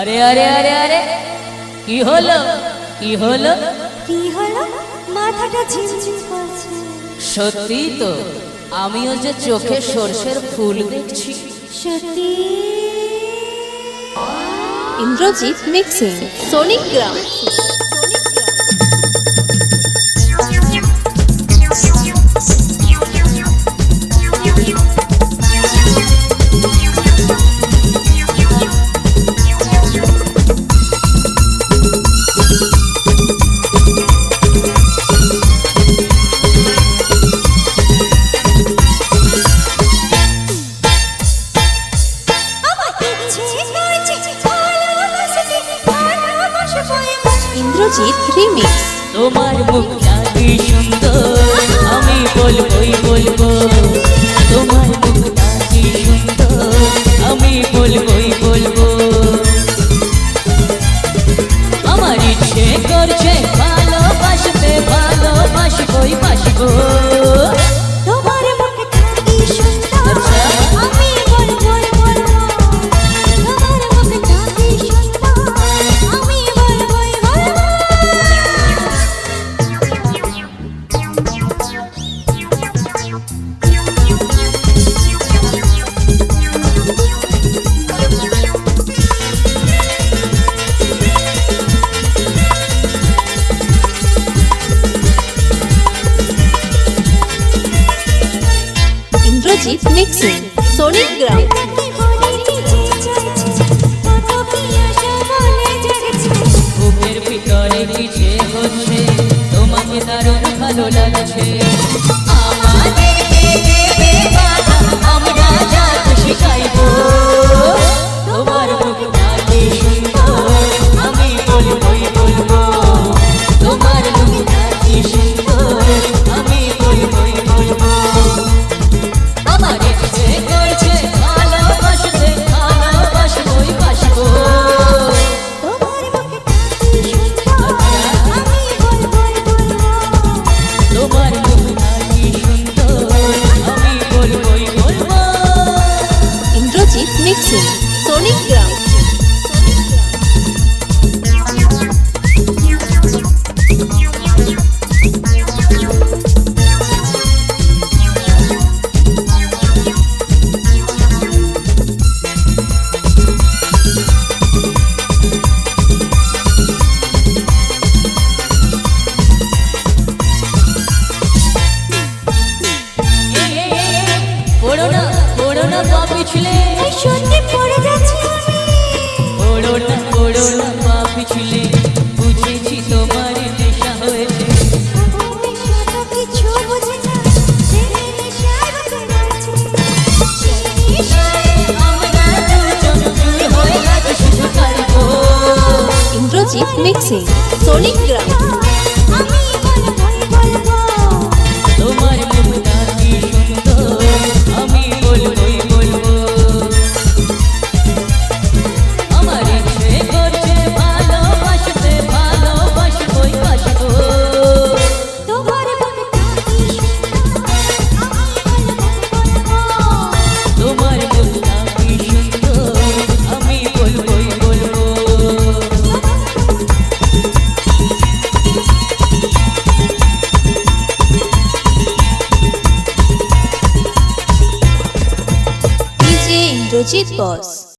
আরে আরে আরে আরে। কি হলো? কি হলো? কি হলো? মাথাটা ঝিমঝিম করছে। সত্যি তো আমিও যে চোখে সর্ষের ফুল দেখছি। সত্যি? ইন্দ্রজিৎ মিক্সিং সোনিক গ্রাম ইন্দ্রজিৎ রিমিক্স। তোমার মুখটা কি সুন্দর আমি বলবই বলব তোমার মুখ অরিজিৎ মিক্সিং সোনিক গ্রাম বুকের ভিতরে কিছে হচ্ছে তোমাকে দারুণ ভালো লাগছে। দেখছেন সনিক গ্রাম पिछले mixing. Sonic Drum. Surajit Boss.